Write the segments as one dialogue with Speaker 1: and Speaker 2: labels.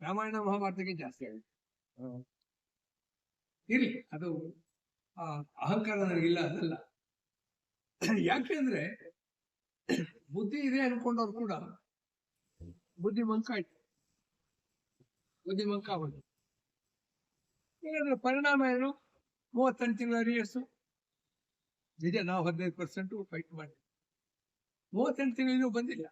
Speaker 1: ರಾಮಾಯಣ ಮಹಾಭಾರತಕ್ಕೆ ಜಾಸ್ತಿ ಆಗಿದೆ ಇರ್ಲಿ, ಅದು ಅಹಂಕಾರ ನನಗಿಲ್ಲ ಅದಲ್ಲ ಯಾಕೆಂದ್ರೆ ಬುದ್ಧಿ ಇದೆ ಅನ್ಕೊಂಡವ್ರು ಕೂಡ. ಬುದ್ಧಿ ಮಂಕಾಯ್ತು ಬುದ್ಧಿ ಮಂಕ ಆಗೋದು. ಯಾಕಂದ್ರೆ ಪರಿಣಾಮ ಏನು? ಮೂವತ್ತೆಂಟು ತಿಂಗಳ ರಿಯರ್ಸು ನಿಜ, ನಾವು ಹದಿನೈದು ಪರ್ಸೆಂಟ್ ಫೈಟ್ ಮಾಡಿ ಮೂವತ್ತೆಂಟು ತಿಂಗಳಿಗೂ ಬಂದಿಲ್ಲ.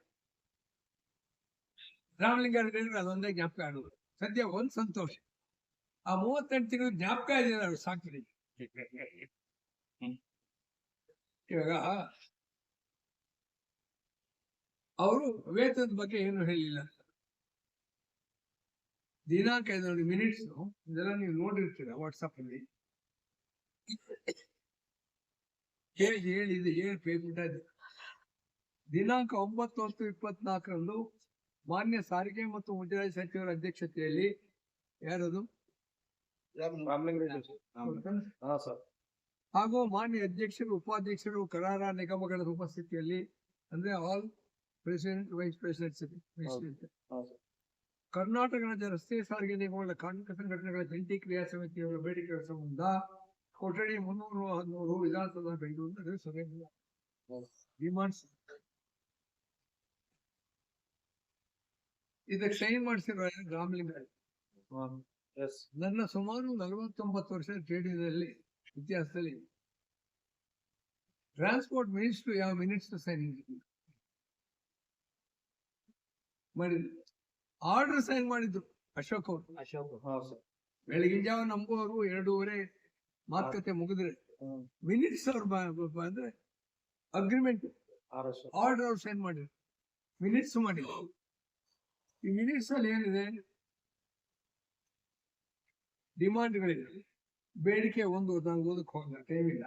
Speaker 1: ರಾಮಲಿಂಗಾರೆಡ್ಡಿ ಅದೊಂದೇ ಜ್ಞಾಪಕ ಆಡೋದು ಸದ್ಯ ಒಂದ್ ಸಂತೋಷ. ಆ ಮೂವತ್ತೆಂಟು ತಿಂಗಳು ಜ್ಞಾಪಕ ಇದೆ ಅವ್ರು ಸಾಕ್ರಿ ಇವಾಗ ಅವರು ವೇತನದ ಬಗ್ಗೆ ಏನು ಹೇಳಿಲ್ಲ. ದಿನಾಂಕ ನೋಡಿ ಮಿನಿಟ್ಸ್ ಇದೆಲ್ಲ ನೀವು ನೋಡಿರ್ತೀರ ವಾಟ್ಸಪ್ ಅಲ್ಲಿ. ಹೇಳಿ ಏಳಿದೆ ಏನು ಪೇಮೆಂಟ್ ಆಯ್ತು ದಿನಾಂಕ ಒಂಬತ್ತು ಹತ್ತು ಇಪ್ಪತ್ನಾಲ್ಕರಂದು ಮಾನ್ಯ ಸಾರಿಗೆ ಮತ್ತು ಮುಜರಾಯಿ ಸಚಿವರ ಅಧ್ಯಕ್ಷತೆಯಲ್ಲಿ ಯಾರದು? ಹಾಗೂ ಮಾನ್ಯ ಅಧ್ಯಕ್ಷರು ಉಪಾಧ್ಯಕ್ಷರು ಕರಾರ ನಿಗಮಗಳ ಉಪಸ್ಥಿತಿಯಲ್ಲಿ ಅಂದ್ರೆ all president vice president Karnataka ರಾಜ್ಯ ರಸ್ತೆ ಸಾರಿಗೆ ನಿಗಮಗಳ ಕಾರ್ಮಿಕ ಸಂಘಟನೆಗಳ ಜಂಟಿ ಕ್ರಿಯಾ ಸಮಿತಿಯವರ ಬೇಡಿಕೆ ಸಂಬಂಧ ಕೊಠಡಿ ಮುನ್ನೂರು ಹದಿಮೂರು ವಿಧಾನಸಭಾ ಬೆಂಗಳೂರು ಸಭೆ ಡಿಮಾಂಡ್ಸ್ ಇದಕ್ಕೆ ಸೈನ್ ಮಾಡಿಸಿರುವ ರಾಮಲಿಂಗ ನನ್ನ ಸುಮಾರು ನಲವತ್ತೊಂಬತ್ತು ವರ್ಷ ಟ್ರೇಡಿಂಗ್ನಲ್ಲಿ ಇತಿಹಾಸದಲ್ಲಿ. ಟ್ರಾನ್ಸ್ಪೋರ್ಟ್ ಮಿನಿಸ್ಟರ್ ಯಾವ ಮಿನಿಸ್ಟರ್ ಸೈನ್ ಮಾಡಿದ್ರು. ಆರ್ಡರ್ ಸೈನ್ ಮಾಡಿದ್ರು. ಅಶೋಕ್ ಅವರು.
Speaker 2: ಅಶೋಕ್
Speaker 1: ಬೆಳಗಿನ ಜಾವ ನಂಬುವವರು ಎರಡೂವರೆ ಮಾತುಕತೆ ಮುಗಿದ್ರೆ. ಮಿನಿಟ್ಸ್ ಅವ್ರು ಅಂದ್ರೆ ಅಗ್ರಿಮೆಂಟ್
Speaker 2: ಆರ್
Speaker 1: ಆರ್ಡರ್ ಅವ್ರು ಸೈನ್ ಮಾಡಿದ್ರು. ಮಿನಿಟ್ಸ್ ಮಾಡಿದ್ರು. ಅಲ್ಲಿ ಏನಿದೆ? ಡಿಮಾಂಡ್ಗಳಿದೆ. ಬೇಡಿಕೆ ಒಂದು ನಂಗೆ ಓದಕ್ಕೆ ಹೋಗಲ್ಲ ಟೈಮ್ ಇಲ್ಲ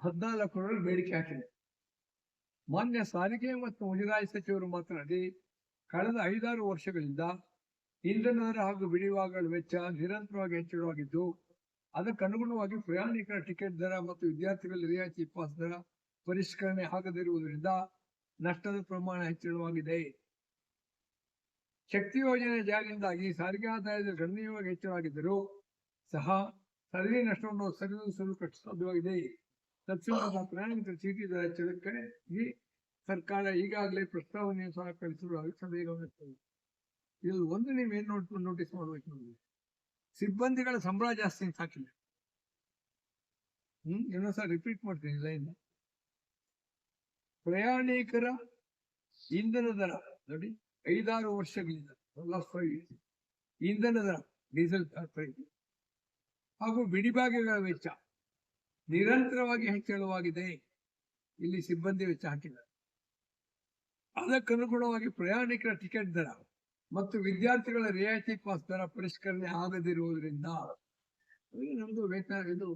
Speaker 1: ಹದಿನಾಲ್ಕು ಬೇಡಿಕೆ ಹಾಕಿದೆ. ಮಾನ್ಯ ಸಾರಿಗೆ ಮತ್ತು ಮುಜರಾಯಿ ಸಚಿವರು ಮಾತನಾಡಿ, ಕಳೆದ ಐದಾರು ವರ್ಷಗಳಿಂದ ಇಂಧನ ಹಾಗೂ ಬಿಡಿವಾಗಳ ವೆಚ್ಚ ನಿರಂತರವಾಗಿ ಹೆಚ್ಚಳವಾಗಿದ್ದು, ಅದಕ್ಕನುಗುಣವಾಗಿ ಪ್ರಯಾಣಿಕರ ಟಿಕೆಟ್ ದರ ಮತ್ತು ವಿದ್ಯಾರ್ಥಿಗಳ ರಿಯಾಯಿತಿ ಪಾಸ್ ದರ ಪರಿಷ್ಕರಣೆ ಆಗದಿರುವುದರಿಂದ ನಷ್ಟದ ಪ್ರಮಾಣ ಹೆಚ್ಚಳವಾಗಿದೆ. ಶಕ್ತಿ ಯೋಜನೆ ಜಾರಿಯಿಂದಾಗಿ ಸಾರಿಗೆ ಆದಾಯದ ಗಣನೀಯವಾಗಿ ಹೆಚ್ಚಳವಾಗಿದ್ದರೂ ಸಹ ಸಾರಿಗೆ ನಷ್ಟವನ್ನು ಸರಿದೂಗಿಸಲು ಕಷ್ಟಸಾಧ್ಯವಾಗಿದೆ ತಕ್ಷಣದ ಪ್ರಯಾಣಿಕರ ಚೀಟಿ ದರ ಹೆಚ್ಚಳಕ್ಕೆ ಈ ಸರ್ಕಾರ ಈಗಾಗಲೇ ಪ್ರಸ್ತಾವನೆಯನ್ನು ಸಹ ಕಳಿಸಿರುವುದಾಗಿ ಸಭೆಗೆ ಗಮನಿಸಿದೆ ಇಲ್ಲಿ ಒಂದು ನೀವು ಏನ್ ನೋಟ್, ನೋಟಿಸ್ ಮಾಡಬೇಕು ನೋಡಿ. ಸಿಬ್ಬಂದಿಗಳ ಸಂಬಳ ಜಾಸ್ತಿ ಅಂತ ಹಾಕಿಲ್ಲ. ಹ್ಮ್, ಇನ್ನೊಂದ್ಸಲ ರಿಪೀಟ್ ಮಾಡ್ತೀನಿ ಲೈನ್. ಪ್ರಯಾಣಿಕರ ಇಂಧನ ದರ, ನೋಡಿ, ಐದಾರು ವರ್ಷಗಳಿಂದ ಇಂಧನ ದರ, ಡೀಸೆಲ್ ಹಾಗೂ ಬಿಡಿಭಾಗಗಳ ವೆಚ್ಚ ನಿರಂತರವಾಗಿ ಹೆಚ್ಚಳವಾಗಿದೆ. ಇಲ್ಲಿ ಸಿಬ್ಬಂದಿ ವೆಚ್ಚ ಹಾಕಿದ್ದಾರೆ ಅದಕ್ಕನುಗುಣವಾಗಿ ಪ್ರಯಾಣಿಕರ ಟಿಕೆಟ್ ದರ ಮತ್ತು ವಿದ್ಯಾರ್ಥಿಗಳ ರಿಯಾಯಿತಿ ಪಾಸ್ ದರ ಪರಿಷ್ಕರಣೆ ಆಗದಿರುವುದರಿಂದ, ನಮ್ದು ವೇತನ, ಇದು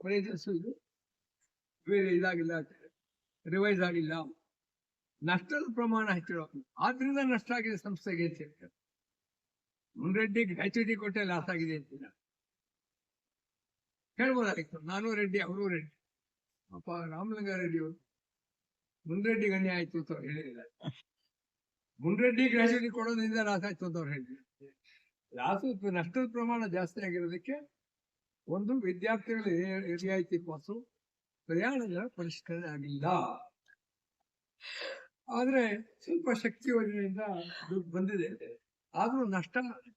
Speaker 1: ಪ್ರಯತ್ನಿಸುವುದು ಇದು. ಬೇರೆ ಇದಾಗಿಲ್ಲ ರಿವೈಸ್ ಆಗಿಲ್ಲ ನಷ್ಟದ ಪ್ರಮಾಣ ಹೆಚ್ಚಿರೋದು ಆದ್ರಿಂದ ನಷ್ಟ ಆಗಿದೆ ಸಂಸ್ಥೆಗೆ ಅಂತ ಹೇಳ್ತಾರೆ. ಮುನ್ರೆಡ್ಡಿ ಡಿ ಕೊಟ್ಟೆ ಲಾಸ್ ಆಗಿದೆ ಅಂತಿಲ್ಲ ಹೇಳ್ಬೋದಾಗಿತ್ತು. ನಾನು ರೆಡ್ಡಿ, ಅವರು ರೆಡ್ಡಿ. ಅಪ್ಪ ರಾಮಲಿಂಗ ರೆಡ್ಡಿ ಅವರು. ಮುನ್ರೆಡ್ಡಿ ಗಣ್ಯ ಆಯ್ತು ಅಂತ ಅವ್ರು ಹೇಳಿಲ್ಲ ಮುನ್ರೆಡ್ಡಿ ಗ್ರಾಚ್ಯುಟಿ ಕೊಡೋದ್ರಿಂದ ಲಾಸ್ ಆಯ್ತು ಅಂತ ಅವ್ರು ಹೇಳಿದ್ರು ಲಾಸು ನಷ್ಟದ ಪ್ರಮಾಣ ಜಾಸ್ತಿ ಆಗಿರೋದಕ್ಕೆ ಒಂದು ವಿದ್ಯಾರ್ಥಿಗಳು ರಿಯಾ- ರಿಯಾಯಿತಿ ಪಾಸು ಪ್ರಯಾಣಗಳ ಪರಿಷ್ಕರಣೆ ಆಗಿಲ್ಲ. ಆದ್ರೆ ಸ್ವಲ್ಪ ಶಕ್ತಿ ಯೋಜನೆಯಿಂದ ದುಡ್ಡು ಬಂದಿದೆ. ಆದ್ರೂ ನಷ್ಟ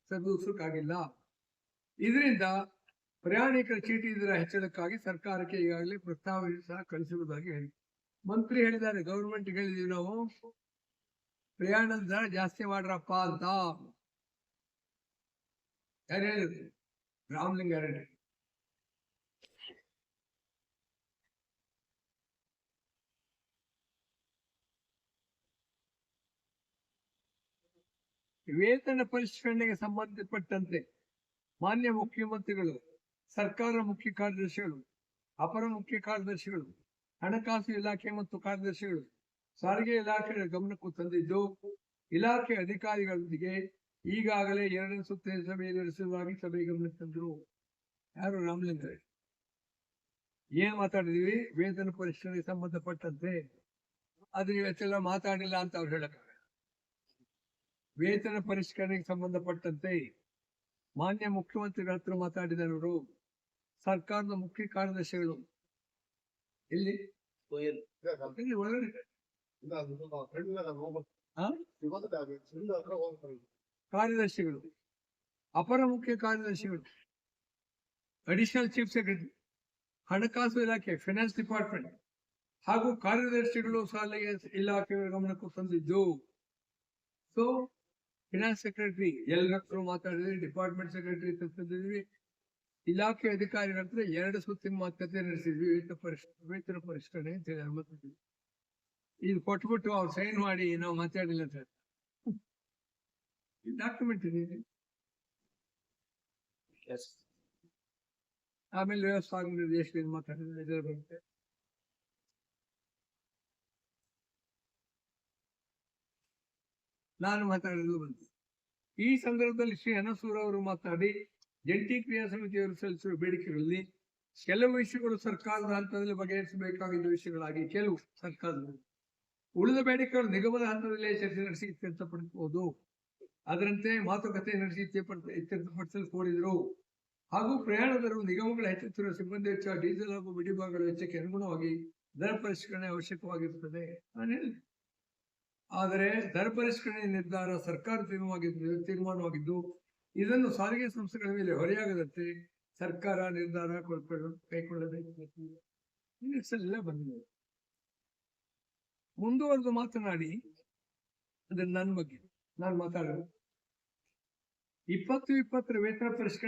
Speaker 1: ಸರಿದೂಗಿಸೋಕ್ಕಾಗಿಲ್ಲ ಇದರಿಂದ ಪ್ರಯಾಣಿಕರ ಚೀಟಿ ದರ ಹೆಚ್ಚಳಕ್ಕಾಗಿ ಸರ್ಕಾರಕ್ಕೆ ಈಗಾಗಲೇ ಪ್ರಸ್ತಾವನೆ ಸಹ ಕಳಿಸಿರುವುದಾಗಿ ಹೇಳಿ. ಮಂತ್ರಿ ಹೇಳಿದ್ದಾರೆ, ಗೌರ್ಮೆಂಟ್ ಹೇಳಿದೀವಿ ನಾವು. ಪ್ರಯಾಣದ ದರ ಜಾಸ್ತಿ ಮಾಡ್ರಪ್ಪ ಅಂತ. ಯಾರು ಹೇಳಿದ್ರು? ರಾಮಲಿಂಗಾರೆಡ್ಡಿ. ವೇತನ ಪರಿಷ್ಕರಣೆಗೆ ಸಂಬಂಧಪಟ್ಟಂತೆ ಮಾನ್ಯ ಮುಖ್ಯಮಂತ್ರಿಗಳು, ಸರ್ಕಾರ ಮುಖ್ಯ ಕಾರ್ಯದರ್ಶಿಗಳು, ಅಪರ ಮುಖ್ಯ ಕಾರ್ಯದರ್ಶಿಗಳು, ಹಣಕಾಸು ಇಲಾಖೆ ಮತ್ತು ಕಾರ್ಯದರ್ಶಿಗಳು, ಸಾರಿಗೆ ಇಲಾಖೆಯ ಗಮನಕ್ಕೂ ತಂದಿದ್ದು, ಇಲಾಖೆ ಅಧಿಕಾರಿಗಳೊಂದಿಗೆ ಈಗಾಗಲೇ ಎರಡನೇ ಸುತ್ತಿನ ಸಭೆ ನಡೆಸುವುದಾಗಿ ಸಭೆ ಗಮನಕ್ಕೆ ತಂದರು. ಯಾರು? ರಾಮಲಿಂಗ ಏನ್ ಮಾತಾಡಿದೀವಿ ವೇತನ ಪರಿಷ್ಕರಣೆಗೆ ಸಂಬಂಧಪಟ್ಟಂತೆ. ಅದು ಇವತ್ತೆಲ್ಲ ಮಾತಾಡಿಲ್ಲ ಅಂತ ಅವ್ರು ಹೇಳಕ್ ವೇತನ ಪರಿಷ್ಕರಣೆಗೆ ಸಂಬಂಧಪಟ್ಟಂತೆ ಮಾನ್ಯ ಮುಖ್ಯಮಂತ್ರಿಗಳ ಹತ್ರ ಮಾತಾಡಿದವರು ಸರ್ಕಾರದ ಮುಖ್ಯ ಕಾರ್ಯದರ್ಶಿಗಳು. ಇಲ್ಲಿ? ಕಾರ್ಯದರ್ಶಿಗಳು. ಅಪರ ಮುಖ್ಯ ಕಾರ್ಯದರ್ಶಿಗಳು. ಅಡಿಷನಲ್ ಚೀಫ್ ಸೆಕ್ರೆಟರಿ ಹಣಕಾಸು ಇಲಾಖೆ ಫೈನಾನ್ಸ್ ಡಿಪಾರ್ಟ್ಮೆಂಟ್ ಹಾಗೂ ಕಾರ್ಯದರ್ಶಿಗಳು ಸಾಲಿಗೆ ಇಲಾಖೆಗಳ ಗಮನಕ್ಕೂ ತಂದಿದ್ದು. ಸೊ ಫಿನಾನ್ಸ್ ಸೆಕ್ರೆಟರಿ ಎಲ್ಲರ ಮಾತಾಡಿದ್ವಿ ಡಿಪಾರ್ಟ್ಮೆಂಟ್ ಸೆಕ್ರೆಟರಿ ತಂದಿದ್ವಿ ಇಲಾಖೆ ಅಧಿಕಾರಿಗಳ ಹತ್ರ ಎರಡು ಸುತ್ತಿನ ಮಾತುಕತೆ ನಡೆಸಿದ್ವಿ. ವೇತನ ಪರಿಷ್ ವೇತನ ಪರಿಷ್ಕರಣೆ ಅಂತ ಹೇಳಿ ಇದು ಕೊಟ್ಬಿಟ್ಟು ಅವ್ರು ಸೈನ್ ಮಾಡಿ ನಾವು ಮಾತಾಡಿಲ್ಲ ಸರ್ ಡಾಕ್ಯುಮೆಂಟ್ ಇದೆ
Speaker 2: ಎಸ್
Speaker 1: ಆಮೇಲೆ ವ್ಯವಸ್ಥಾಪಕ ನಿರ್ದೇಶಕರಿಂದ ಮಾತಾಡಿದ್ರೆ ಇದರ ಬಗ್ಗೆ ನಾನು ಮಾತಾಡಲು ಬಂದೆ. ಈ ಸಂದರ್ಭದಲ್ಲಿ ಶ್ರೀ ಅನಸೂರ ಅವರು ಮಾತಾಡಿ, ಜಂಟಿ ಕ್ರಿಯಾ ಸಮಿತಿಯವರು ಸಲ್ಲಿಸಿರುವ ಬೇಡಿಕೆಗಳಲ್ಲಿ ಕೆಲವು ವಿಷಯಗಳು ಸರ್ಕಾರದ ಹಂತದಲ್ಲಿ ಬಗೆಹರಿಸಬೇಕಾಗಿದ್ದ ವಿಷಯಗಳಾಗಿ ಕೆಲವು ಸರ್ಕಾರದ ಉಳಿದ ಬೇಡಿಕೆಗಳು ನಿಗಮದ ಹಂತದಲ್ಲಿ ಚರ್ಚೆ ನಡೆಸಿ ಇತ್ಯರ್ಥಪಡಿಸಬಹುದು ಅದರಂತೆ ಮಾತುಕತೆ ನಡೆಸಿ ಇತ್ಯರ್ಥ- ಇತ್ಯರ್ಥಪಡಿಸಲು ಕೋರಿದರು. ಹಾಗೂ ಪ್ರಯಾಣದರು ನಿಗಮಗಳ ಹೆಚ್ಚುತ್ತಿರುವ ಸಿಬ್ಬಂದಿ ವೆಚ್ಚ ಡೀಸೆಲ್ ಹಾಗೂ ಬಿಡಿಭಾಗಗಳ ವೆಚ್ಚಕ್ಕೆ ಅನುಗುಣವಾಗಿ ದರ ಪರಿಷ್ಕರಣೆ ಅವಶ್ಯಕವಾಗಿರುತ್ತದೆ. ನಾನು ಹೇಳಿದೆ. ಆದರೆ ದರ ಪರಿಷ್ಕರಣೆ ನಿರ್ಧಾರ ಸರ್ಕಾರ ತೀರ್ಮಾನವಾಗಿದ್ದು ತೀರ್ಮಾನವಾಗಿದ್ದು, ಇದನ್ನು ಸಾರಿಗೆ ಸಂಸ್ಥೆಗಳ ಮೇಲೆ ಹೊರೆಯಾಗದಂತೆ ಸರ್ಕಾರ ನಿರ್ಧಾರ ಕೈಗೊಳ್ಳಬೇಕಾಗಿಲ್ಲ ಬಂದಿದೆ. ಮುಂದುವರೆದು ಮಾತನಾಡಿ ಅದನ್ನ ನನ್ನ ಬಗ್ಗೆ. ನಾನು ಮಾತಾಡೋದು. ಇಪ್ಪತ್ತು ಇಪ್ಪತ್ತರ ವೇತನ ಪರಿಷ್ಕರಣೆ